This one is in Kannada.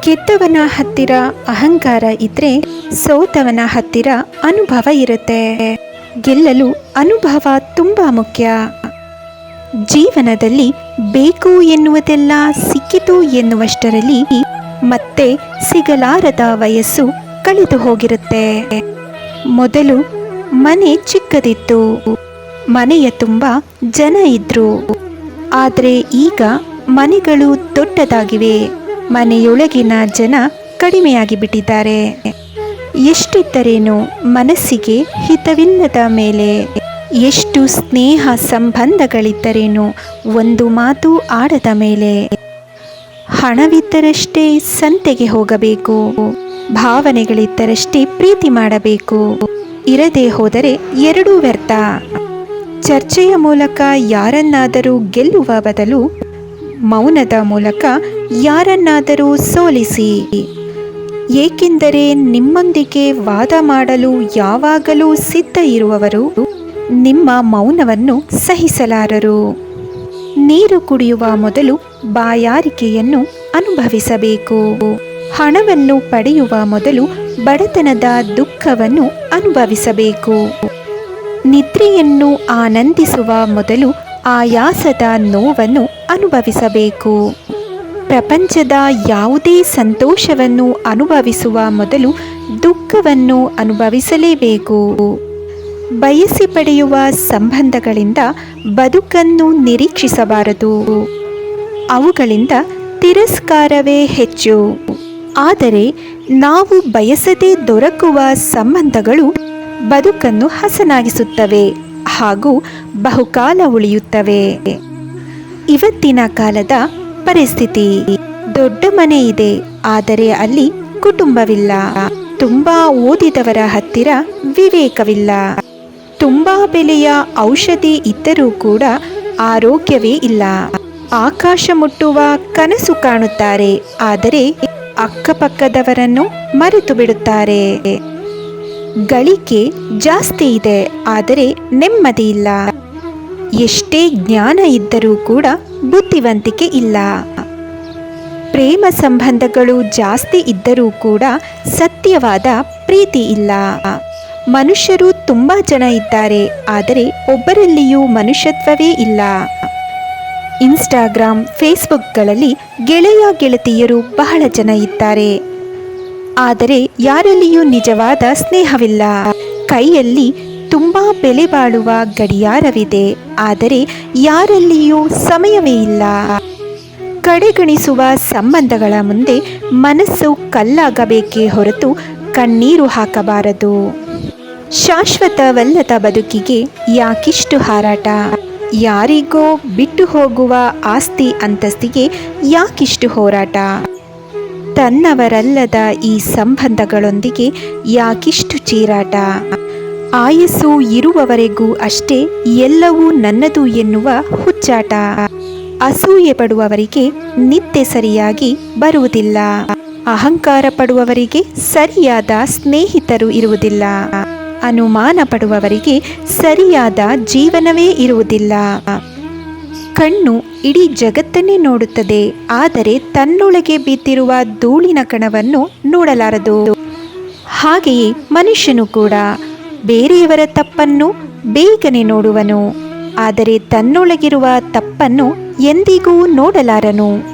ಗೆದ್ದವನ ಹತ್ತಿರ ಅಹಂಕಾರ ಇದ್ರೆ ಸೋತವನ ಹತ್ತಿರ ಅನುಭವ ಇರುತ್ತೆ. ಗೆಲ್ಲಲು ಅನುಭವ ತುಂಬಾ ಮುಖ್ಯ. ಜೀವನದಲ್ಲಿ ಬೇಕು ಎನ್ನುವುದೆಲ್ಲ ಸಿಕ್ಕಿತು ಎನ್ನುವಷ್ಟರಲ್ಲಿ ಮತ್ತೆ ಸಿಗಲಾರದ ವಯಸ್ಸು ಕಳೆದು ಹೋಗಿರುತ್ತೆ. ಮೊದಲು ಮನೆ ಚಿಕ್ಕದಿತ್ತು. ಮನೆಯ ತುಂಬ ಜನ ಇದ್ರು. ಆದರೆ ಈಗ ಮನೆಗಳು ದೊಡ್ಡದಾಗಿವೆ. ಮನೆಯೊಳಗಿನ ಜನ ಕಡಿಮೆಯಾಗಿ ಬಿಟ್ಟಿದ್ದಾರೆ ಎಷ್ಟಿದ್ದರೇನು ಮನಸ್ಸಿಗೆ ಹಿತವಿಲ್ಲದ ಮೇಲೆ? ಎಷ್ಟು ಸ್ನೇಹ ಸಂಬಂಧಗಳಿದ್ದರೇನು ಒಂದು ಮಾತು ಆಡದ ಮೇಲೆ? ಹಣವಿದ್ದರಷ್ಟೇ ಸಂತೆಗೆ ಹೋಗಬೇಕು. ಭಾವನೆಗಳಿದ್ದರಷ್ಟೇ ಪ್ರೀತಿ ಮಾಡಬೇಕು. ಇರದೇ ಹೋದರೆ ಎರಡೂ ವ್ಯರ್ಥ. ಚರ್ಚೆಯ ಮೂಲಕ ಯಾರನ್ನಾದರೂ ಗೆಲ್ಲುವ ಬದಲು ಮೌನದ ಮೂಲಕ ಯಾರನ್ನಾದರೂ ಸೋಲಿಸಿ. ಏಕೆಂದರೆ ನಿಮ್ಮೊಂದಿಗೆ ವಾದ ಮಾಡಲು ಯಾವಾಗಲೂ ಸಿದ್ಧ ಇರುವವರು ನಿಮ್ಮ ಮೌನವನ್ನು ಸಹಿಸಲಾರರು. ನೀರು ಕುಡಿಯುವ ಮೊದಲು ಬಾಯಾರಿಕೆಯನ್ನು ಅನುಭವಿಸಬೇಕು. ಹಣವನ್ನು ಪಡೆಯುವ ಮೊದಲು ಬಡತನದ ದುಃಖವನ್ನು ಅನುಭವಿಸಬೇಕು. ನಿದ್ರೆಯನ್ನು ಆನಂದಿಸುವ ಮೊದಲು ಆಯಾಸದ ನೋವನ್ನು ಅನುಭವಿಸಬೇಕು. ಪ್ರಪಂಚದ ಯಾವುದೇ ಸಂತೋಷವನ್ನು ಅನುಭವಿಸುವ ಮೊದಲು ದುಃಖವನ್ನು ಅನುಭವಿಸಲೇಬೇಕು. ಬಯಸಿ ಪಡೆಯುವ ಸಂಬಂಧಗಳಿಂದ ಬದುಕನ್ನು ನಿರೀಕ್ಷಿಸಬಾರದು. ಅವುಗಳಿಂದ ತಿರಸ್ಕಾರವೇ ಹೆಚ್ಚು. ಆದರೆ ನಾವು ಬಯಸದೇ ದೊರಕುವ ಸಂಬಂಧಗಳು ಬದುಕನ್ನು ಹಸನಾಗಿಸುತ್ತವೆ ಹಾಗೂ ಬಹುಕಾಲ ಉಳಿಯುತ್ತವೆ. ಇವತ್ತಿನ ಕಾಲದ ಪರಿಸ್ಥಿತಿ ದೊಡ್ಡ ಮನೆ ಇದೆ, ಆದರೆ ಅಲ್ಲಿ ಕುಟುಂಬವಿಲ್ಲ. ತುಂಬಾ ಓದಿದವರ ಹತ್ತಿರ ವಿವೇಕವಿಲ್ಲ. ತುಂಬಾ ಬೆಲೆಯ ಔಷಧಿ ಇದ್ದರೂ ಕೂಡ ಆರೋಗ್ಯವೇ ಇಲ್ಲ. ಆಕಾಶ ಮುಟ್ಟುವ ಕನಸು ಕಾಣುತ್ತಾರೆ, ಆದರೆ ಅಕ್ಕಪಕ್ಕದವರನ್ನು ಮರೆತು ಬಿಡುತ್ತಾರೆ ಗಳಿಕೆ ಜಾಸ್ತಿ ಇದೆ, ಆದರೆ ನೆಮ್ಮದಿ ಇಲ್ಲ. ಎಷ್ಟೇ ಜ್ಞಾನ ಇದ್ದರೂ ಕೂಡ ಬುದ್ಧಿವಂತಿಕೆ ಇಲ್ಲ. ಪ್ರೇಮ ಸಂಬಂಧಗಳು ಜಾಸ್ತಿ ಇದ್ದರೂ ಕೂಡ ಸತ್ಯವಾದ ಪ್ರೀತಿ ಇಲ್ಲ. ಮನುಷ್ಯರು ತುಂಬ ಜನ ಇದ್ದಾರೆ, ಆದರೆ ಒಬ್ಬರಲ್ಲಿಯೂ ಮನುಷ್ಯತ್ವವೇ ಇಲ್ಲ. ಇನ್ಸ್ಟಾಗ್ರಾಮ್, ಫೇಸ್ಬುಕ್ಗಳಲ್ಲಿ ಗೆಳೆಯ ಗೆಳತಿಯರು ಬಹಳ ಜನ ಇದ್ದಾರೆ. ಆದರೆ ಯಾರಲ್ಲಿಯೂ ನಿಜವಾದ ಸ್ನೇಹವಿಲ್ಲ. ಕೈಯಲ್ಲಿ ತುಂಬ ಬೆಲೆ ಬಾಳುವ ಗಡಿಯಾರವಿದೆ. ಆದರೆ ಯಾರಲ್ಲಿಯೂ ಸಮಯವೇ ಇಲ್ಲ. ಕಡೆಗಣಿಸುವ ಸಂಬಂಧಗಳ ಮುಂದೆ ಮನಸ್ಸು ಕಲ್ಲಾಗಬೇಕೇ ಹೊರತು ಕಣ್ಣೀರು ಹಾಕಬಾರದು. ಶಾಶ್ವತವಲ್ಲದ ಬದುಕಿಗೆ ಯಾಕಿಷ್ಟು ಹಾರಾಟ? ಯಾರಿಗೋ ಬಿಟ್ಟು ಹೋಗುವ ಆಸ್ತಿ ಅಂತಸ್ತಿಗೆ ಯಾಕಿಷ್ಟು ಹೋರಾಟ? ತನ್ನವರಲ್ಲದ ಈ ಸಂಬಂಧಗಳೊಂದಿಗೆ ಯಾಕಿಷ್ಟು ಚೀರಾಟ? ಆಯಸ್ಸು ಇರುವವರೆಗೂ ಅಷ್ಟೇ ಎಲ್ಲವೂ ನನ್ನದು ಎನ್ನುವ ಹುಚ್ಚಾಟ. ಅಸೂಯೆ ಪಡುವವರಿಗೆ ನಿತ್ಯ ಸರಿಯಾಗಿ ಬರುವುದಿಲ್ಲ. ಅಹಂಕಾರ ಪಡುವವರಿಗೆ ಸರಿಯಾದ ಸ್ನೇಹಿತರು ಇರುವುದಿಲ್ಲ. ಅನುಮಾನ ಪಡುವವರಿಗೆ ಸರಿಯಾದ ಜೀವನವೇ ಇರುವುದಿಲ್ಲ. ಕಣ್ಣು ಇಡೀ ಜಗತ್ತನ್ನೇ ನೋಡುತ್ತದೆ. ಆದರೆ ತನ್ನೊಳಗೆ ಬಿದ್ದಿರುವ ಧೂಳಿನ ಕಣವನ್ನು ನೋಡಲಾರದು. ಹಾಗೆಯೇ ಮನುಷ್ಯನು ಕೂಡ. ಬೇರೆಯವರ ತಪ್ಪನ್ನು ಬೇಗನೆ ನೋಡುವನು ಆದರೆ ತನ್ನೊಳಗಿರುವ ತಪ್ಪನ್ನು ಎಂದಿಗೂ ನೋಡಲಾರನು.